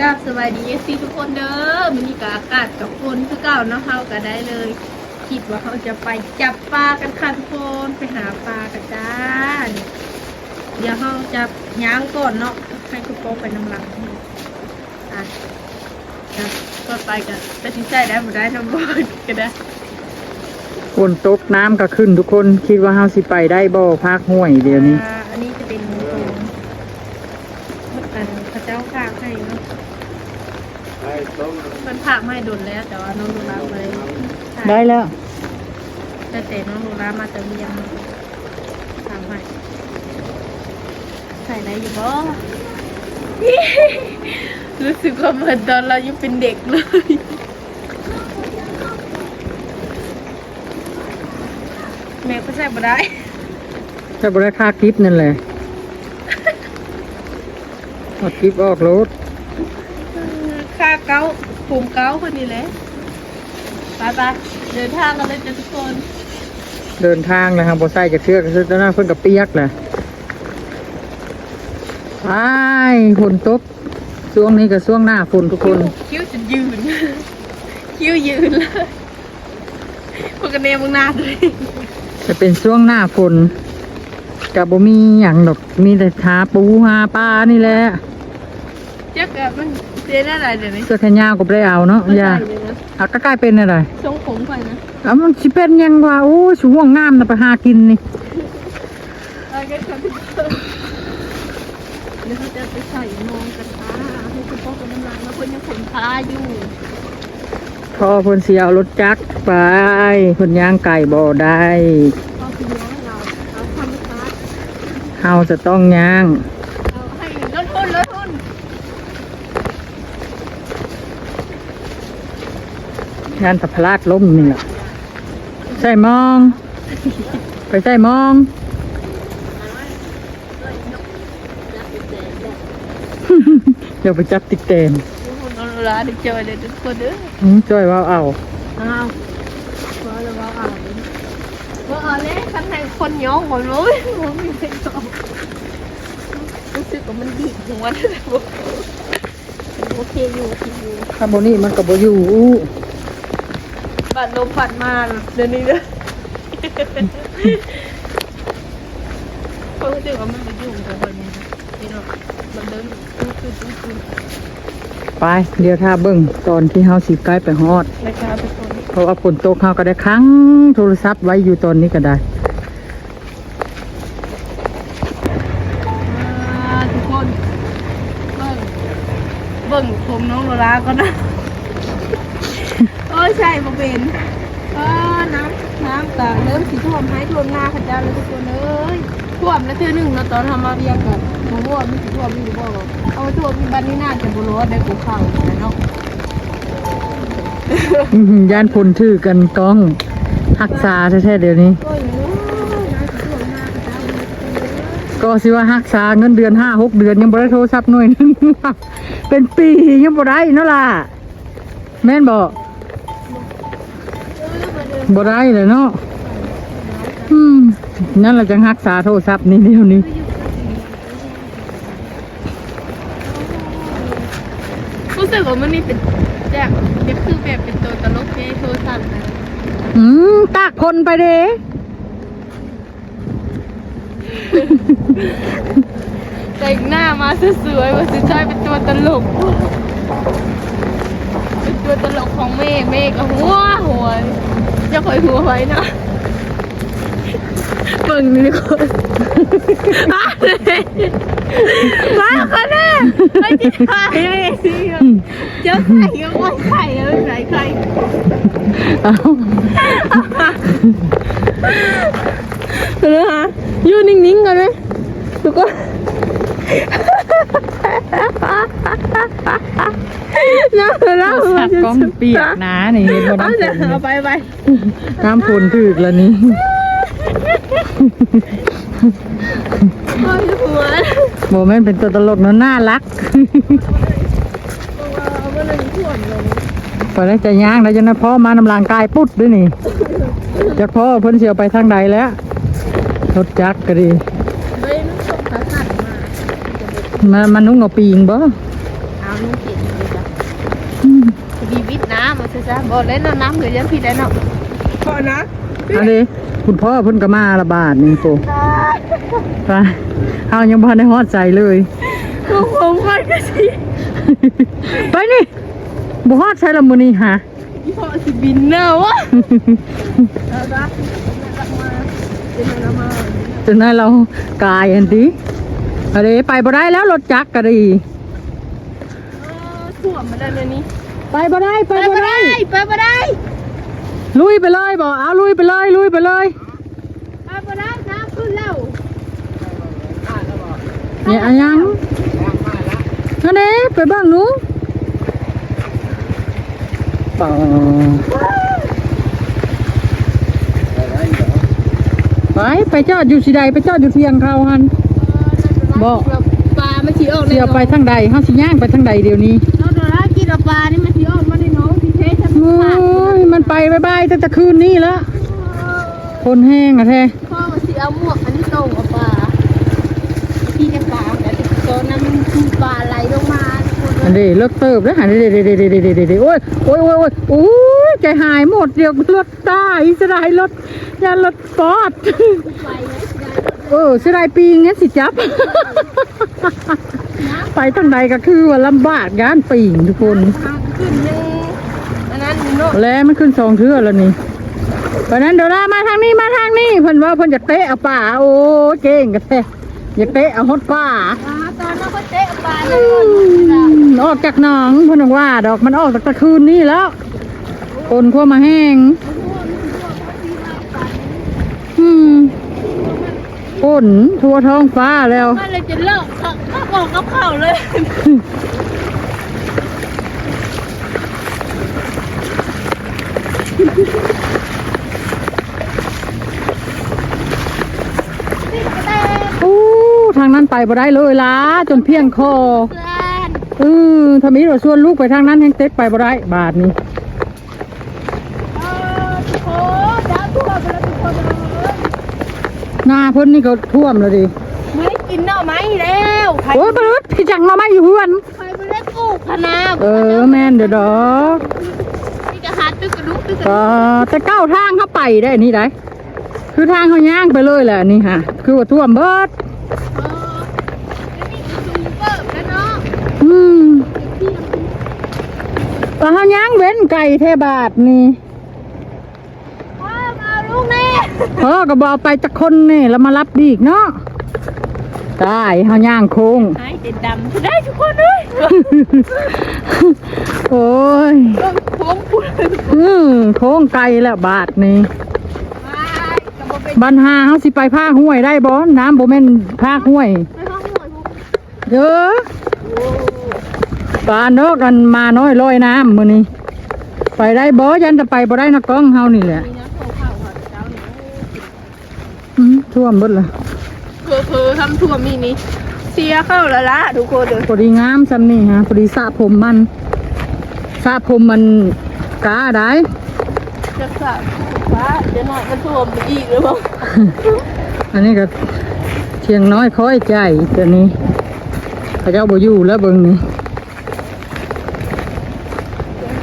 กราบสวัสดีเอซีทุกคนเด้อมินิกาอากาศกับฝนคือเก่าเนาะเฮาก็ได้เลยคิดว่าเขาจะไปจับปลากันค่ะทุกคนไปหาปลากันจ้านเดี๋ยวเขาจะย่างก่อนเนาะให้คุณโป๊ไปน้ำหลังอะอะก็ไปกันแต่ที่ใจได้บ่ได้น้ำบอลก็ได้ฝนตกน้ำก็ขึ้นทุกคนคิดว่าเฮาสิไปได้บ่ภาคห้วยเดี๋ยวนี้อ่าอันนี้จะเป็นหมูตุ๋นอันพระเจ้าฝากให้เนาะ มันฝากมาให้ดุนแล้วแต่ว่าน้องดูรับเลยได้แล้วแต่แต่น้องดูรับมาจะเรียงทำให้ใส่ได้อยู่บ่รู้สึกว่าเหมือนตอนเรายังเป็นเด็กเลยแม่ก็ใส่บ่ได้ถ้าบ่ได้ค่าคลิปนั่นแหละเอาคลิปออกรถค่าเก้า ภูมิเก้าคนนี้แหละไปไปเดินทางกันเลยจ้ะทุกคนเดินทางนะครับบ่ใส่จะเชือกก็คือตอนนั้นเพิ่นก็เปียกแหละไปฝนตกช่วงนี้ก็ช่วงหน้าฝนทุกคน คิ้วจะยืน คิ้วยืนเลยพวกกันเนมึงหน้าเลยจะเป็นช่วงหน้าฝนกับบ่มีหยังดอกมีแต่หาปูหาปลานี่แหละเจ๊กะมัน เจ๊ได้อะไรเดี๋ยวนี้เสื้อแขนยาวก็บ่ได้เอาเนาะอย่าใส่เลยนะเอาก็กลายเป็นอะไรทรงผมไปนะเอามันสิเป็นหยังว่าโอ้ชูห่วงงามนะไปหากินนี่เอากันครับทุกคนเดี๋ยวเขาจะไปใส่มองกันตาให้คุณพ่อกับน้ำลายมาเพื่อนยังขนพาอยู่พอเพิ่นสิเอารถจักรไปเพิ่นย่างไก่บ่ได้พ่อคือน้องเราเราทำค้าเฮาจะต้องย่าง เอาให้ลดทุนลดทุน งานตะพลาดล้มนี่ล่ะใส่มอง ไปใส่มองเดี๋ยวไปจับติ๊กเตนน้องร้านได้เจอเลยทุกคนเด้อหืมจ้อยว่าเอาอ้าวพอแล้วว่าอ่านว่าอ่านเลยคันให้คนย้องหมดเลยผมมีเพลงต่อรู้สึกว่ามันดีดหัวเลยบอกโอเคอยู่โอเคอยู่ถ้าบ่นี่มันก็บ่อยู่ บัดลมพัดมาเดี๋ยวนี้เด้อเขารู้สึกว่ามันจะยุ่งกับคนนี้นะพี่น้องมันเดินตู้ตู้ตู้ตู้ไป เดี๋ยวถ้าเบิ่งตอนที่เฮาสิใกล้ไปฮอด นะครับทุกคนเพราะว่าฝนตกเฮาก็ได้ค้างโทรศัพท์ไว้อยู่ตอนนี้ก็ได้ อ่าทุกคน เบิ่งเบิ่งผมน้องโรลาก็นะโอ้ย ใช่บ่เป็นเออน้ำน้ำก็เริ่มสีท่วมให้ท่วมหน้าขจาเลยทุกคนเอ้ยท่วมแล้วเทื่อหนึ่งแล้วตอนทำมาเรียงกันบ่รู้ว่มันสิท่วมหรือบ่บอกเอาท่วมที่บ้านนี่น่าจะบ่รู้ว่าได้กูเข้าเนาะอื้อหือย่านพลถือกันก้องหักษาแท้ๆเดี๋ยวนี้ โอ้ยโอ้ยน้ำสิท่วมหน้าขจาเลยทุกคนเอ้ยก็สิว่าหักษาเงินเดือนห้าหกเดือนยังบ่ได้โทรศัพท์หน่วยหนึง เป็นปียังบ่ได้เนาะล่ะแม่นบออมาเดิน บ่ได้เลยเนาะอืมนั่นแหละจังหักษาโทรศัพท์นี่เดียวนี้รู้สึกว่ามันนี่เป็นแบบนี่คือแบบเป็นตัวตลกในโทรศัพท์นะอืมตากคนไปเด้แต่งหน้ามาสวยๆว่าจะใช่เป็นตัวตลกเป็น ตัวตลกของเมฆเมฆก็หัวหัวจะคอยหัวไว้นะเบิ่งนี่คนอะเลยมาค่ะแน่ไม่จะขายเลยเจ้าไข่ก็ว่าไข่แล้วไข่ไข่เอ้าเดี๋ยวนะคะอยู่นิ่งๆกันไหมทุกคน น้ำน้ำสัตว์ก้อมเปียกนะนี่เห็นบ่เอาน้ำฝนเอาไปไปน้ำฝนถึกแล้วนี่โอ้ยหัวโมแม่เป็นตัวตลกเนาะน่ารักเอามาเลยถ่วมลงพอแล้วจะย่างแล้วจะนะพ่อมานำลางกายปุ๊ดด้วยนี่จะพ่อเพิ่นเสียวไปทางใดแล้วรถจักรก็ดี เฮ้ยนุ่งส่งขาสั่น มามามานุ่งเอาปีงบ่เอาเอานุ่งเขียนเลยจ้ะอืมบีวิทน้ำมาซะซะบอกเล่นเอาน้ำเหลือยังพี่ได้เนาะพอนะอันนี้คุณพ่อเพิ่นก็มาละบาทนี่โตไปเอายังบ่ได้ฮอดใจเลยกูคงค่อยก็สิไปนี่บ่ฮอดใช้ละมื้อนี้หาพี่พ่อสิบินเนอะวะเอาละเอามาเป็นอะไรมาจนนั้นเรากายอันดี อันนี้ไปบ่ได้แล้วรถจักรก็ดีเออท่วมมาได้เลยนี่ไปบ่ได้ไปไปบ่มาได้ได้ไปมาได้ ลุยไปเลยบอกเอาลุยไปเลยลุยไปเลยไปมาได้น้ำขึ้นแล้วเนี่ยอันยังอันนี้ไปเบ้างหนูป่าไปไปจอดอยู่สิใดไปจอดอยู่เทียงเขาหัน บอกปลามันสีออกเสียไปทางใดเฮาสิย่างไปทางใดเดี๋ยวนี้เราเดี๋ยวเรากินเอาปลานี่มันสีออกมาในน้องที่เทฉันโอ้ขาดยมันไปบายบายตั้งแต่คืนนี้แล้วคนแห้งอะแท้พ่อมันสีเอาหมวกอันนี้ตรงกับปลาพี่จะปลาแต่ตัวนั้นมันคือปลาไหลลงมาทุกคนอันนี้เลิกเติบแล้วหันเดี๋ยวเดี๋ยวเดี๋ยวเดี๋ยวเดี๋ยวเดี๋ยวโอ้ยโอ้ยโอ้ยโอ้ยโอ้ยใจหายหมดเดี๋ยวรถได้เสียดายรถยานรถปอดไปไหมได้ เออเสียดายปีงั้นสิจับ ไปทางใดก็คือว่าลำบากงานปีงทุกคนทางขึ้นเลยอันนั้นโน่นแล้วมันขึ้นสองเทื่อแล้วนี่เพราะนั้นเดี๋ยวเรามาทางนี้มาทางนี้เพิ่นว่าเพิ่นจะเตะเอาป่าโอ้เก่งกันแท้อยากเตะเอาฮดป่าปลาตอนนั้นก็เตะปลาเลอืยมออกจากหนองเพิ่นว่าดอกมันออกจากตะคืนนี้แล้วคนทั่วมาแห้งอืม ฝนทั่วท้องฟ้าแล้ว ก็เลยจะเลิกขาเขาบอกกับเขาเลยอู้ทางนั้นไปบ่ได้เลยล่ะจนเพียงคอ เอออถ้ามีเราชวนลูกไปทางนั้นแห้งเต็กไปบ่ได้ บาทนี้ เออโอ้ดาวทั่วไปแล้วทุกคนเลย หน้าเพิ่นนี่ก็ท่วมแล้วดิไม่ได้กินหน่อไม้แล้วใครโอ้ยบรุษพี่จังมาไม่อยู่เพื่อนใครไม่ได้ปลูกพะนาเออแม่นเดี๋ยวดอกนี่จะหาตึกกระดุกตึกกระก็ดุกแต่เก้าทางเข้าไปได้นี่ได้คือทางเขาย่างไปเลยแหละนี่ฮะคือว่าท่วมเบิดเออแล้วนี่คือซูเปอร์แล้วเนาะอืมที่แล้วเขาย่างเว้นไก่เทบาทนี่พ่อมาลูกแม่ เออก็บอกไปจากคนนี่แล้วมารับดีอีกเนาะได้เขาย่างโค้งหายเด็ดดำได้ทุกคนเลยโอ้ยต้องโค้งพูดไปอืมโค้งไกลแล้วบาทนี่กระบอกเป็นบันหาเขาสิไปภาคห้วยได้บ่น้ำบ่แม่นภาคห้วยไม่ห้องหน่วยพวกเยอะปลาเนกกันมาน้อยลอยน้ำมื้อนี้ไปได้บ่ยันจะไปบ่ได้นะกล้องเฮานี่แหละ มีน้ำโขข่าวค่ะเจ้าเนี่ย อืม ท่วมเบิดละเพอเพอทำท่วมนี่นี่เสียเข้าแล้วละทุกคนเด้อพอดีงามซำนี่ฮะพอดีสระผมมันสระผมมันกาได้จะสาดฟ้าเดี๋ยวหน่อยมันท่วมไปอีกหรือเปล่าอันนี้ก็เชียงน้อยคอยใจตัวนี้เขาเจ้าบ่อยู่แล้วเบิ่งนี่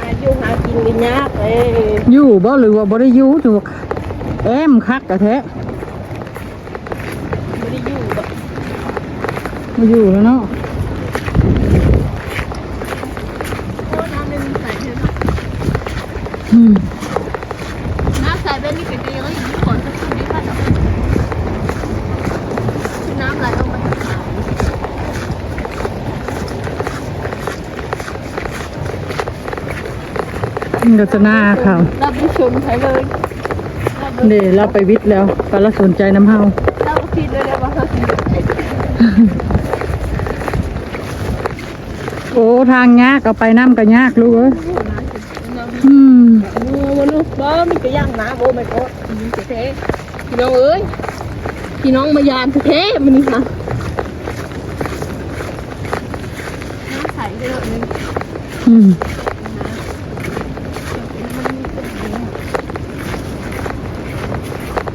หาอยู่หากินกันยากเลยอยู่บ่หรือว่าบ่ได้อยู่ถูกแอมคักกะแท้ ไม่ได้อยู่แบบ บ่อยู่แล้วเนาะโอ้น้ำเป็นใสใช่ไหมอืมน้ำใสเป็นนี่เป็นดีก็อย่างนี้ก่อนสักครู่นี้ค่ะคือน้ำไหลออกมาจากไหนนี่ก็จะหน้าเขาเราไปชมใช้เลยเราไปเดี๋ยวเราไปวิทย์แล้วปลาสนใจน้ำเฮาเราไปคิดเลยนะว่าเขาสิโอ้ ทางยากเอาไปน้ำก็ยากลูกเอ้ยน้ำอืมงูมันลูกบ้ามีกระย่างน้ำโอ้ไม่ก็ยิงเท่พี่น้องเอ้ยพี่น้องมายามเท่มันนี่ค่ะน้ำใสไปเลยนึงอืม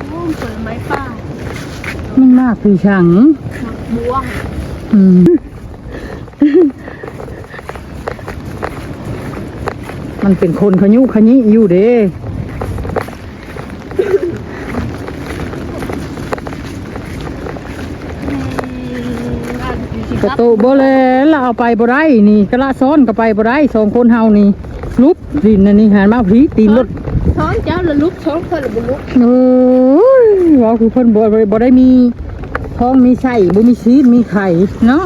โอ้ผลไม้ป่ามันมากพี่ช่างบัวอืม มันเป็นคนขยุขยิอยู่เด้กระโตะบ่แล้วเราเอาไปบ่ได้นี่กระละซ้อนก็ไปบ่ได้สองคนเฮานี่ลุบดินอันนี้หันมาผีตีนรถท้องเจ้าละลุกท้องเพิ่นละบ่ลุกโอ้ยว่าคือเพิ่นบ่บ่บ่ได้มีท้องมีไส้บ่มีชีสมีไข่เนาะ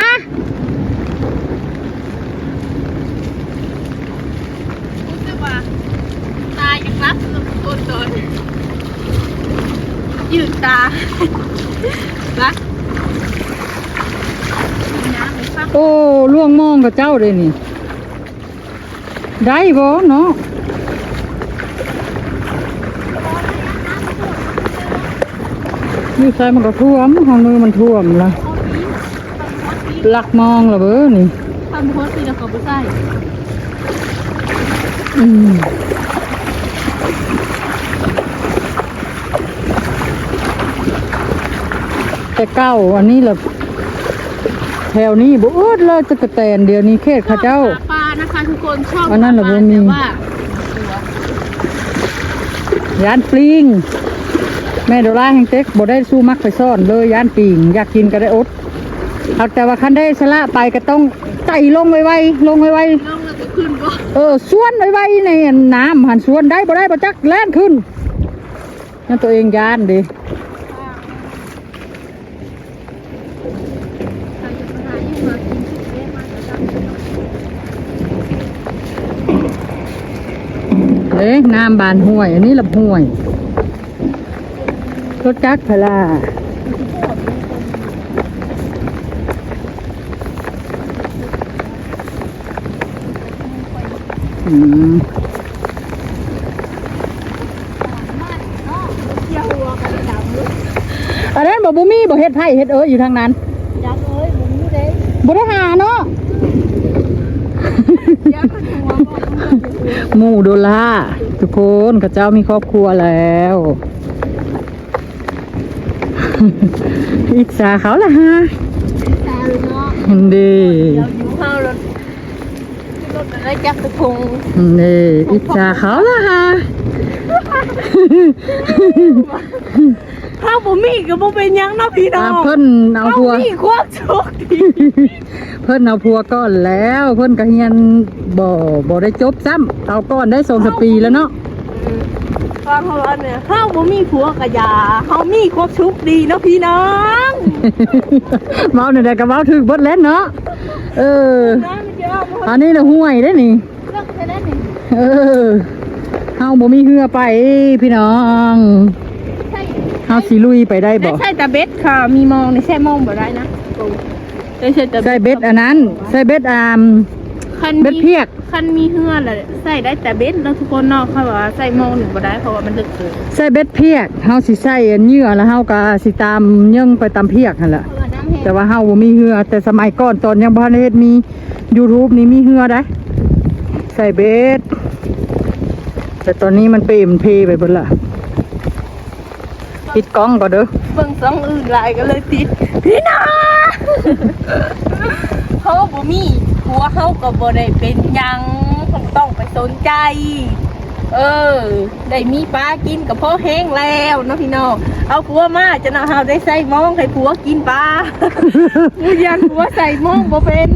อะ รู้สึกว่าตายังรับคนโดน ยืดตารักน้ำไปฟังโอ้ล่วงมองกับเจ้าเลยนี่ ได้บ่เนาะนี่ใส่มันก็ท่วมห้องมือมันท่วมละหลักมองละเบ้อนี่ทำโพสต์สิแล้วเขาไม่ใส่อืม แต่เก้าอันนี้แหละแถวนี้บ่อึดเลยตะกะแตนเดียวนี้เขตเข้าเจ้าชอบหปลานะคะทุกคนชอบอันนั้นเหรอหาปลาบ่มี แต่ว่ายานปลิง แม่โดราแห่งเต็กบ่ได้สู้มักไปซ่อนเลยยานปิง อยากกินก็ได้อดหากแต่ว่าคันได้สละไปก็ต้องไต่ลงไวๆลงไวน้องเราจะขึ้นบ่ๆเออส่วนไวๆในน้ำหันส่วนได้บ่ได้บ่จักแล่นขึ้นนั่นตัวเองยานเดิ ใครจะมาหายิ่งมากินเอ๊ะมาจะทำเป็น เอ้น้ำบานห้วย อันนี้ลำห้วย รถจักรพลาอืมเที่ยวหัวกันดำเลยอันนั้นบอกบุมีบอกเฮ็ดไผ่เฮ็ดเอ้ยอยู่ทางนั้นยักษ์เอ้ยมึงอยู่เด้บ่ได้หาเนาะยักษ์มัน หัวบอกมึงจะหัวหมู่โดลาทุกคนกับเจ้ามีครอบครัวแล้วอิจฉาเขาล่ะฮะตาเลยเนาะเห็นดีเดี๋ยวอยู่ข้าวรถรถอะไรจักรตะพงเห็นดีอิจฉาเขาล่ะฮะ ข้าวบ่มีก็บ่เป็นหยังเนาะพี่น้ออ่างเพิ่นเอาพัว มีความโชคดีเพิ่นเอาพัวก้อนแล้ว เพิ่นก็เฮียนบ่บ่ได้จบซ้ำเอาก้อนได้สองสามปีแล้วเนาะฟังเขาว่าเนี่ยข้าวบ่มีผัวกะยาเฮามีความโชคดีเนาะพี่น้องเมาเนี่ยได้ก็เมาถึกเบิดแล้วเนาะเออ น้ำเยอะบ่อันนี้น่ะห้วยได้อนี่ เลิกไปแล้วนี่เออเฮาบ่มีเหือไปพี่น้องใช่ เฮาสิลุยไปได้บ่ใช่ตาเบ็ดค่ะ มีมองในแช่มองบ่ได้นะใช่ใช่ตาใส่เบ็ดอันนั้น ใส่เบ็ดอามคันเบ็ดเพียกคันมีเหือแหละใส่ได้แต่เบ็ดแล้วทุกคนเนอกเขาบอกว่าใส่มองหนึ่งบ่ได้เพราะว่ามันลึกเกินใส่เบ็ดเพียกเฮาสิใส่อันเหยื่อแล้วเฮาก็สิตามยังไปตามเพียกนั่นแหละเพราะว่าน้ำแห้งแต่ว่าเฮาบ่มีเหือแต่สมัยก่อนตอนยังบ่ทันได้เฮ็ดมี YouTube นี่มีเหือได้ใส่เบ็ดแต่ตอนนี้มันเปรมเพไปเบิดละ ปิดกล้องก่อนเด้อเบิ่งสองอื่นหลายก็เลยติดพี่น้องเขาบ่มีผัวเขาก็บ่ได้เป็นหยังผมต้องไปสนใจ เออ ได้มีปลากินกับพ่อแห้งแล้วเนาะพี่น้องเอาผัวมาจะนาเฮาได้ใส่หมองให้ผัวกินปลามูยันผัวใส่หมองบ่เป็น